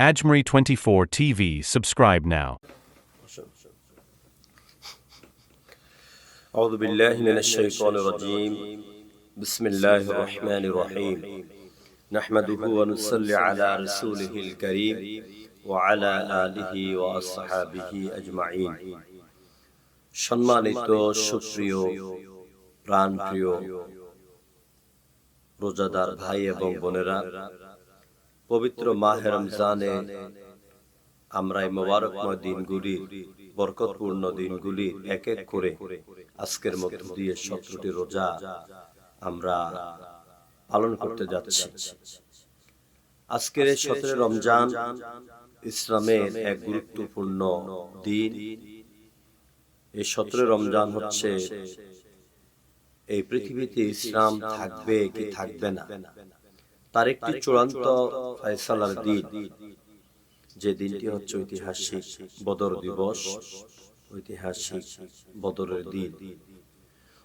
Ajmeri 24 TV, subscribe now. أعوذ بالله من الشيطان الرجيم بسم الله الرحمن الرحيم نحمده ونصلي على رسوله الكريم وعلى آله وأصحابه أجمعين সম্মানিত সুপ্রিয় প্রাণপ্রিয় রোজাদার ভাই এবং বোনেরা পবিত্র মাহে রমজানে আমরা এই মোবারকময় দিনগুলি বরকতপূর্ণ দিনগুলি এক এক করে আজকের মধ্য দিয়ে সতেরোটি রোজা আমরা পালন করতে যাচ্ছি। আজকের এই সতেরো রমজান ইসলামের এক গুরুত্বপূর্ণ দিন। এই সতেরো রমজান হচ্ছে এই পৃথিবীতে ইসলাম থাকবে কি থাকবে না। তার একটি চূড়ান্ত ফয়সালার দিন। যে দিনটি হচ্ছে ঐতিহাসিক বদর দিবস ঐতিহাসিক বদরের দিন।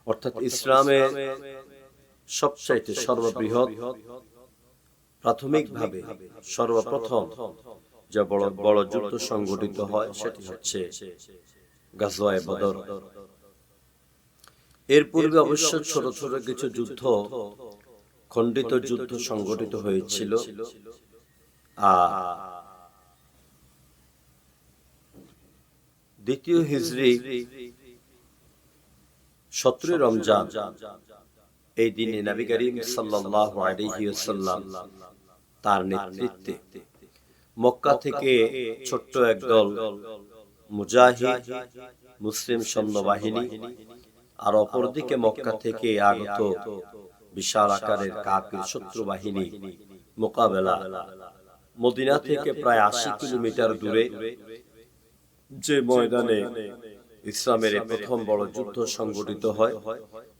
অর্থাৎ ইসলামের সবচাইতে সর্ববৃহৎ প্রাথমিকভাবে সর্বপ্রথম যে বড় বড় যুদ্ধ সংগঠিত হয় সেটি হচ্ছে গাজওয়ায়ে বদর। এর পূর্বে অবশ্য ছোট ছোট কিছু যুদ্ধ খণ্ডিত যুদ্ধ সংগঠিত হয়েছিল। আর দ্বিতীয় হিজরি সতেরো রমজান। এই দিনে নবী করিম সাল্লাল্লাহু আলাইহি ওয়াসাল্লাম তার নেতৃত্বে মক্কা থেকে ছোট্ট একদল মুজাহিদ মুসলিম সৈন্যবাহিনী আর অপরদিকে মক্কা থেকে আগত বিশাল আকারের কাফির শত্রু বাহিনী মোকাবেলা। মদিনা থেকে প্রায় আশি কিলোমিটার দূরে যে ময়দানে ইসলামের প্রথম বড় যুদ্ধ সংগঠিত হয়।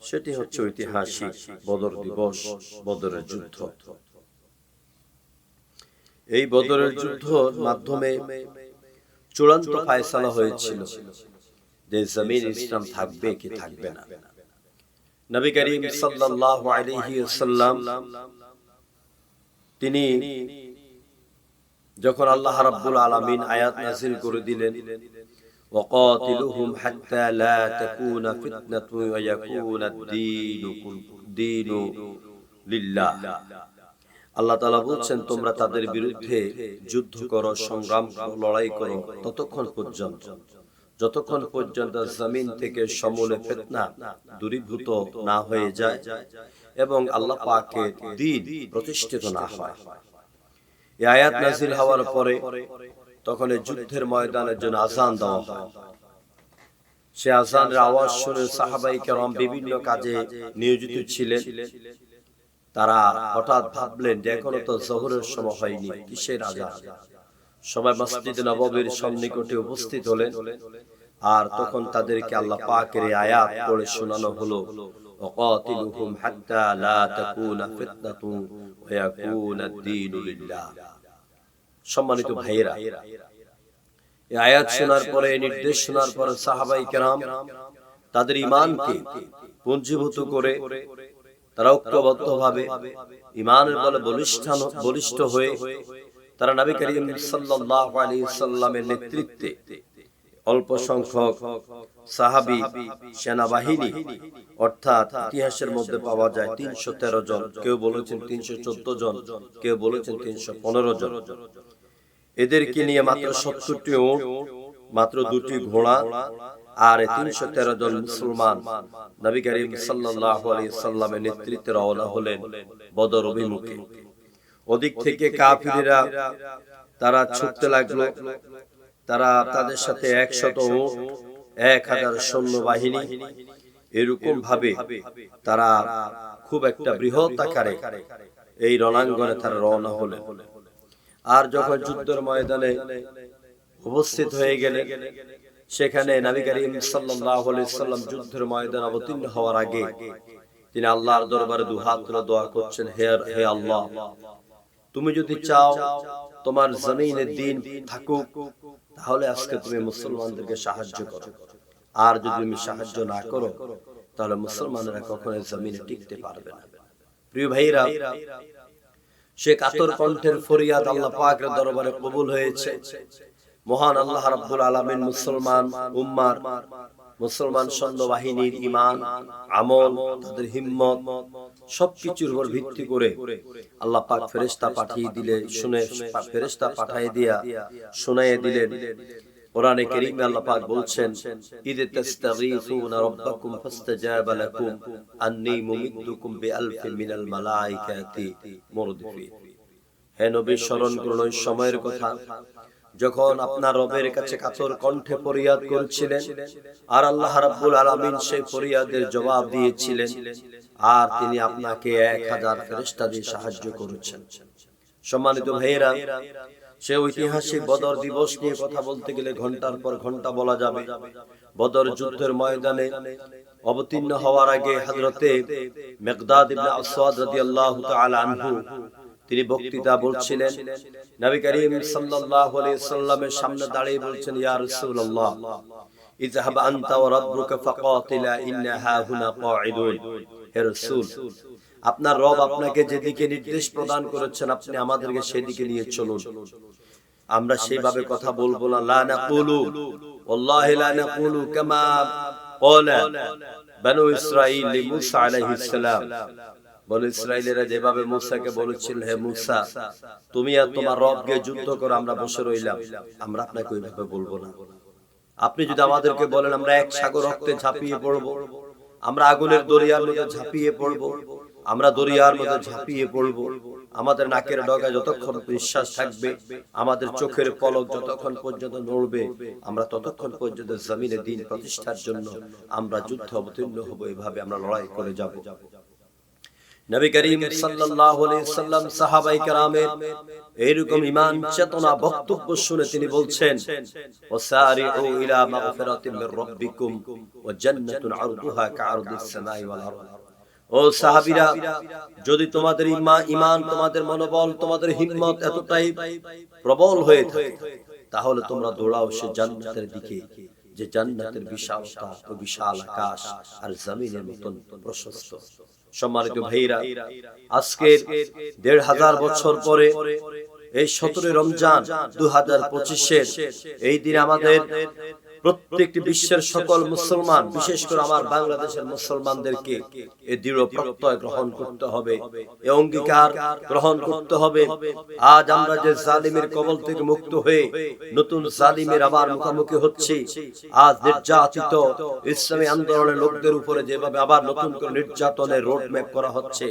সেটি হচ্ছে ঐতিহাসিক বদর দিবস বদরের যুদ্ধ। এই বদরের যুদ্ধর মাধ্যমে চূড়ান্ত ফায়সালা হয়েছিল। যে জমিন ইসলাম থাকবে কি থাকবে না। নবী করিম সাল্লাল্লাহু আলাইহি ওয়াসাল্লাম তিনি যখন আল্লাহ রাব্বুল আলামিন আয়াত নাযিল করে দিলেন وقاتلهم حتى لا تكون فتنة ويكون الدين دين لله আল্লাহ তাআলা বলছেন তোমরা তাদের বিরুদ্ধে যুদ্ধ করো সংগ্রাম করো লড়াই করো ততক্ষণ পর্যন্ত যতক্ষণ পর্যন্ত জমিন থেকে সমূলে ফিতনা দূরীভূত না হয়ে যায় এবং আল্লাহ পাকের দিন প্রতিষ্ঠিত না হয়। এই আয়াত নাজিল হওয়ার পরে তখন এই যুদ্ধের ময়দানের জন্য আজান দেওয়া হয়। সে আজানের আওয়াজ শুনে সাহাবাই কেরম বিভিন্ন কাজে নিয়োজিত ছিলেন। তারা হঠাৎ ভাবলেন যে এখনও তো জহরের সময় হয়নি। কিসের আজান? সবাই মসজিদ নববীর সন্নিকটে উপস্থিত হলেন আর তখন তাদেরকে আল্লাহ পাকের এই আয়াত পড়ে শোনানো হলো وقاتلهم حتى لا تكون فتنة ويكون الدين لله সম্মানিত ভাইয়েরা এই আয়াত শোনার পরে নির্দেশ শোনার পরে সাহাবাই কেরাম তাদের ইমানকে পুঞ্জীভূত করে তারা ঐক্যবদ্ধ ভাবে ইমানের বলে বলিষ্ঠ বলিষ্ঠ হয়ে তারা নবী করিম সাল্লাল্লাহু আলাইহি সাল্লামের নেতৃত্বে অল্প সংখ্যক সাহাবি সেনাবাহিনী অর্থাৎ ইতিহাসের মধ্যে পাওয়া যায় তিনশো তেরো জন কেউ বলেছেন তিনশো চোদ্দ জন কেউ বলেছেন তিনশো পনেরো জন। এদেরকে নিয়ে মাত্র সত্তরটি মাত্র দুটি ঘোড়া আর তিনশো তেরো জন মুসলমান নবী করিম সাল্লাল্লাহু আলাইহি সাল্লামের নেতৃত্বে রওনা হলেন বদর অভিমুখে। ওদিক থেকে কাফিরেরা তারা ছুটতে লাগল। তারা তাদের সাথে একশত এক হাজার সৈন্য বাহিনী এরকম ভাবে তারা খুব একটা বৃহৎ আকারে এই রণাঙ্গনে তারা রওনা হলেন। আর যখন যুদ্ধের ময়দানে উপস্থিত হয়ে গেলে সেখানে নবী করিম সাল্লাল্লাহু আলাইহি সাল্লাম যুদ্ধের ময়দান অবতীর্ণ হওয়ার আগে তিনি আল্লাহর দরবারে দুহাত তুলে দোয়া করছেন হে হে আল্লাহ তুমি যদি চাও তোমার জমিনে দিন থাকুক তাহলে আজকে তুমি মুসলমানদেরকে সাহায্য করো। আর যদি তুমি সাহায্য না করো তাহলে মুসলমানেরা কখনো জমিনে টিকতে পারবে না। প্রিয় ভাইরা সে কাতর কণ্ঠের ফরিয়াদ আল্লাহ পাকের দরবারে কবুল হয়েছে। মহান আল্লাহ রাব্বুল আলামিন মুসলমান উম্মার মুসলমান সৈন্য বাহিনীর ইমান আমল তাদের হিম্মত সবকিছুর উপর ভিত্তি করে আল্লাহ পাক ফেরেশতা পাঠিয়ে দিলে শুনে ফেরেশতা পাঠিয়ে দিয়া শুনাইয়ে দিলেন। কোরআনে কারীমে আল্লাহ পাক বলছেন ইদ তাস্তাগীসুনা রাব্বাকুম ফাস্তাজাবা লাকুম আন্নী মুমিদ্দুকুম বিআলফিন মিনাল মালাইকাতি মুরদিফিন। হে নবী স্মরণ করুন সময়ের কথা। যখন আপনার রবের কাছে কাতর কণ্ঠে ফরিয়াদ করছিলেন আর আল্লাহ রাব্বুল আলামিন সেই ফরিয়াদের জবাব দিয়েছিলেন আর তিনি আপনাকে এক হাজার ফেরেশতা দিয়ে সাহায্য করেছেন। সম্মানিত ভাইয়েরা সে ঐতিহাসিক বদর দিবস নিয়ে কথা বলতে গেলে ঘণ্টার পর ঘণ্টা বলা যাবে। বদর যুদ্ধের ময়দানে অবতীর্ণ হওয়ার আগে হযরতে মেকদাদ ইবনে আসওয়াদ রাদিয়াল্লাহু তাআলা আনহু তিনি বক্তৃতা বলছিলেন, নবী করিম সাল্লাল্লাহু আলাইহি সাল্লামের সামনে দাঁড়িয়ে বলছেন, ইয়া রাসূলুল্লাহ, ইযহাব আনতা ওয়া রাব্বুকা ফাকাতিলা, ইন্না হাহুনা কাঈদুন। হে রাসূল, আপনার রব আপনাকে যেদিকে নির্দেশ প্রদান করেছেন, আপনি আমাদেরকে সেদিকে নিয়ে চলুন। আমরা সেইভাবে কথা বলব না। লা নাকুলু, ওয়াল্লাহি লা নাকুলু কামা ক্বালা, বানু ইসরাঈল লিমূসা আলাইহিস সালাম। বলে ইসরায়েলেরা যেভাবে মুসাকে বলেছিল, হে মুসা, তুমি আর তোমার রবকে যুদ্ধ করো, আমরা বসে রইলাম। আমরা আপনাকে ওইভাবে বলব না। আপনি যদি আমাদেরকে বলেন, আমরা এক সাগর রক্তে ঝাঁপিয়ে পড়ব, আমরা আগুনের দরিয়ার মধ্যে ঝাঁপিয়ে পড়ব, আমরা দরিয়ার মধ্যে ঝাঁপিয়ে পড়ব, আমাদের নাকের ডগা যতক্ষণ বিশ্বাস থাকবে, আমাদের চোখের পলক যতক্ষণ পর্যন্ত নড়বে, আমরা ততক্ষণ পর্যন্ত জমিনে দিন প্রতিষ্ঠার জন্য আমরা যুদ্ধ অবতীর্ণ হব, এভাবে আমরা লড়াই করে যাব যাব। নবী করিম সাল্লাম সাহাবাই চেতনা বক্তব্য শুনে তিনি বলছেন ও যদি তোমাদের ঈমান, তোমাদের মনোবল, তোমাদের হিম্মত এতটাই প্রবল হয়ে থাকে, তাহলে তোমরা দৌড়াও সে জান্নাতের দিকে, যে জান্নাতের বিশালতা ও বিশাল আকাশ আর জমিনের মতন প্রশস্ত। সম্মানিত ভাইরা আজকের দেড় হাজার বছর পরে এই সতেরো রমজান দু হাজার পঁচিশের এই দিন আমাদের প্রত্যেকটি বিশ্বের সকল মুসলমান বিশেষ করে আমার বাংলাদেশের মুসলমানদেরকে এই দৃঢ় প্রত্যয় গ্রহণ করতে হবে এ অঙ্গীকার গ্রহণ করতে হবে। আজ আমরা যে জালিমের কবল থেকে মুক্ত হয়ে নতুন জালিমের আবার মুখোমুখি হচ্ছি। আজ নির্যাতিত ইসলামী আন্দোলনের লোকদের উপরে যেভাবে আবার নতুন করে নির্যাতনের রোড ম্যাপ করা হচ্ছে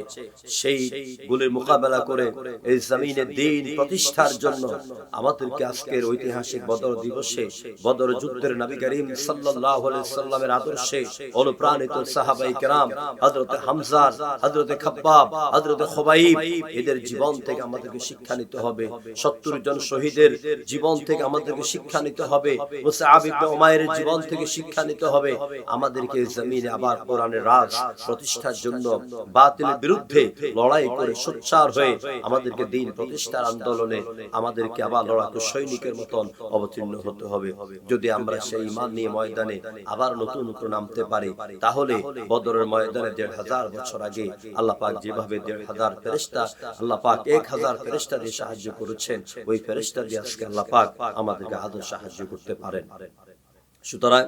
সেই গুলির মোকাবেলা করে এই জমিনের দিন প্রতিষ্ঠার জন্য আমাদেরকে আজকের ঐতিহাসিক বদর দিবসে বদর যুদ্ধের নবী করিম সাল্লাল্লাহু আলাইহি সাল্লামের আদর্শে অনুপ্রাণিত সাহাবাই কেরাম হযরত হামজা হযরত খাব্বাব হযরত খুবাইব এদের জীবন থেকে আমাদেরকে শিক্ষা নিতে হবে। 70 জন শহীদের জীবন থেকে আমাদেরকে শিক্ষা নিতে হবে। মুসআব ইবনে উমাইরের জীবন থেকে শিক্ষা নিতে হবে। আমাদেরকে জমিনে আবার কোরআনের রাজ প্রতিষ্ঠার জন্য বাতিলের বিরুদ্ধে লড়াই করে সোচ্চার হয়ে আমাদেরকে দিন প্রতিষ্ঠার আন্দোলনে আমাদেরকে আবার লড়াকু সৈনিকের মতন অবতীর্ণ হতে হবে যদি আমরা সেই ইমান নিয়ে ময়দানে আবার নতুন করে নামতে পারে। তাহলে বদরের ময়দানে দেড় হাজার বছর আগে আল্লাহ পাক যেভাবে দেড় হাজার ফেরেস্তা আল্লাহ পাক এক হাজার ফেরেস্তা দিয়ে সাহায্য করেছেন। ওই ফেরেস্তা দিয়ে আজকে আল্লাহ পাক আমাদেরকে আদৌ সাহায্য করতে পারেন। সুতরাং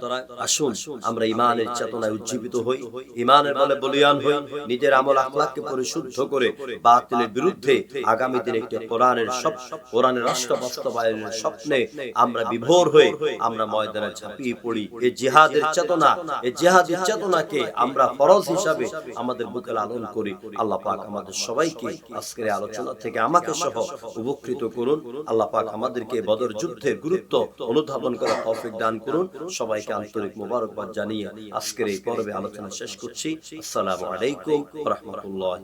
আসুন আমরা ইমানের চেতনায় উজ্জীবিত হই ইমানের বলে বলিয়ান হই নিজের আমল আখলাককে পরিশুদ্ধ করে বাতিলের বিরুদ্ধে আগামী দিনে একটি কোরআনের সব কোরআনের রাষ্ট্র বাস্তবায়নের স্বপ্নে আমরা বিভোর হয়ে আমরা ময়দানে ঝাঁপিয়ে পড়ি। এই জিহাদের চেতনা এই জিহাদের চেতনাকে আমরা ফরজ হিসাবে আমাদের বুকে লালন করি। আল্লাহ পাক আমাদের সবাইকে আজকের আলোচনা থেকে আমাকে সহ উপকৃত করুন। আল্লাহ পাক আমাদেরকে বদর যুদ্ধের গুরুত্ব অনুধাবন করার তৌফিক দান করুন সবাইকে আন্তরিক মোবারকবাদ জানিয়ে আজকের এই পর্বে আলোচনা শেষ করছি। আসসালামু আলাইকুম রহমতুল্লাহ